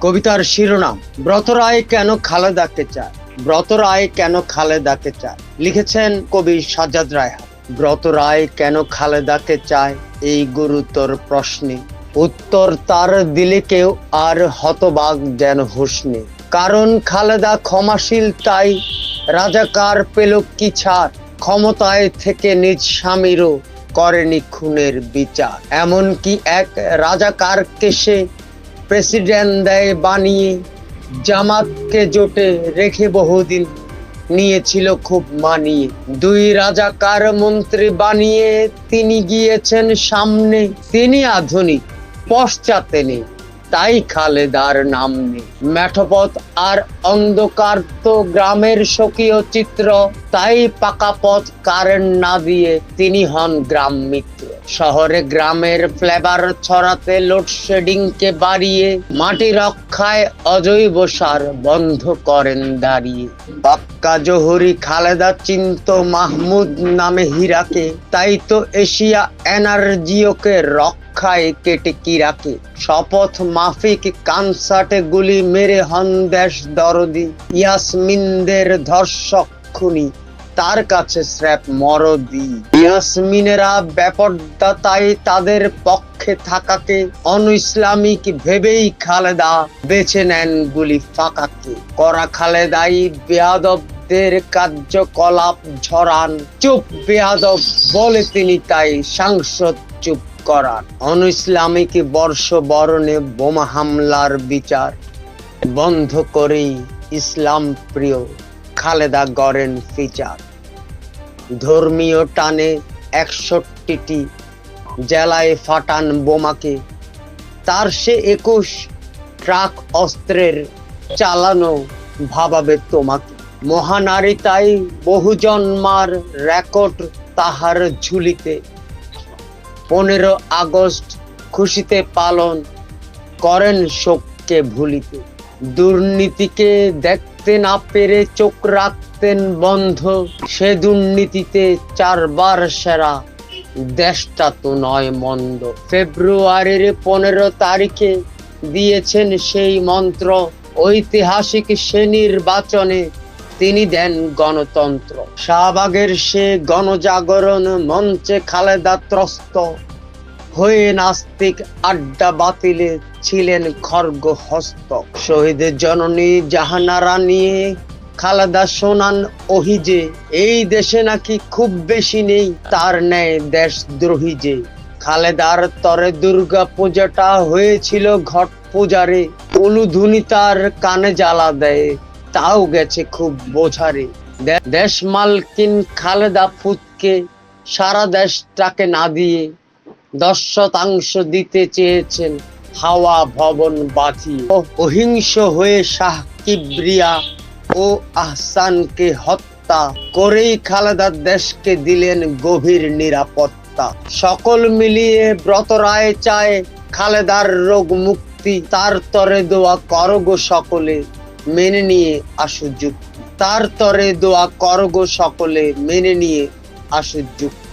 কবিতার শিরোনাম, ব্রত রায় কেন খালে খালেদাকে চায়? ব্রত রায় কেন খালে খালেদাকে চায়? লিখেছেন কবি সাজাদ রায় ব্রত রায় কেন খালে খালেদাকে চায়? এই গুরুতর প্রশ্নে। উত্তর তার দিলে কেউ আর হতবাগ যেন হুসনে কারণ খালেদা ক্ষমাশীল তাই। রাজাকার পেল কি ছাড়? ক্ষমতায় থেকে নিজ স্বামীরও করেনি খুনের বিচার। এমনকি এক রাজাকারকে সে প্রেসিডেন্ট দেয় বানিয়ে জামাতকে জোটে রেখে বহুদিন নিয়েছিল খুব মানিয়ে দুই রাজাকার মন্ত্রী বানিয়ে তিনি গিয়েছেন সামনে। তিনি আধুনিক, পশ্চাতে নেই। তাই খালেদার নাম নেই। মেঠপথ আর অন্ধকার তো গ্রামের স্বকীয় চিত্র। তাই পাকা পথ কারেন্ট না দিয়ে তিনি হন গ্রাম মিত্র। শহরে গ্রামের ফ্লেভার ছড়াতে লোডশেডিং কে বাড়িয়ে মাটি রক্ষায় অজৈব সার বন্ধ করেন দাঁড়িয়ে। বাক্কা জহুরি খালেদা চিন্ত মাহমুদ নামে হীরাকে, তাই তো এশিয়া এনার্জিওকে রক্ষায় কেটে কি রাখে? শপথ মাফিক কানসার্টে গুলি মেরে হন দেশ দরদি। ইয়াসমিনদের ধর্ষক তার কাছে স্র্যাপ মরদি। ইয়াসমিনেরা ব্যাপারটা তাই তাদের পক্ষে থাকাকে অন ইসলামিক ভেবেই খালেদা বেছে নেন গুলি ফাঁকাকে। করা খালেদাই বেয়াদবদের কার্যকলাপ ঝরান। চুপ বেয়াদব বলে তিনি তাই সাংসদ চুপ করান অন ইসলামিক বর্ষ বরণে বোমা হামলার বিচার বন্ধ করেই ইসলাম প্রিয় খালেদা গড়েন ফিচার। ধর্মীয় টানে একষট্টিটি জেলায় ফাটান বোমাকে। তার সে একুশ ট্রাক অস্ত্রের চালানো ভাবাবে তোমাকে। মহানারী তাই বহুজন্মার রেকর্ড তাহার ঝুলিতে। পনেরো আগস্ট খুশিতে পালন করেন শোককে ভুলিতে। দুর্নীতিকে দেখতে না পেরে চোখ রাখতেন বন্ধ। সে দুর্নীতিতে চারবার সেরা। দেশটা তো নয় মন্দ। ফেব্রুয়ারির পনেরো তারিখে দিয়েছেন সেই মন্ত্র। ঐতিহাসিক সে নির্বাচনে তিনি দেন গণতন্ত্র। শাহবাগের সে গণজাগরণ মঞ্চে খালেদা ত্রস্ত হয়ে নাস্তিক আড্ডা বাতিলে ছিলেন খর্গ হস্ত শহীদের জননী জাহানারা নিয়ে খালেদা শোনান অহিজে এই দেশে নাকি খুব বেশি নেই, তার ন্যায় দেশদ্রোহী যে। খালেদার তরে দুর্গা পূজাটা হয়েছিল ঘট পূজারে উলুধুনি তার কানে জ্বালা দেয়। তাও গেছে খুব বোঝারে। দেশ মালকিন খালেদা ফুতকে সারা দেশটাকে না দিয়ে দশ শতাংশ দিতে চেয়েছেন হাওয়া ভবন বাঁধিয়ে অহিংস হয়ে শাহ কিবরিয়া ও আহসানকে হত্যা করেই খালেদা দেশকে দিলেন গভীর নিরাপত্তা। সকল মিলিয়ে ব্রত রায় চায় খালেদার রোগ মুক্তি তার তরে দোয়া করগো সকলে। মেনে নিয়ে আসো যুক্তি। তার তরে দোয়া করগো সকলে মেনে নিয়ে আসো যুক্তি।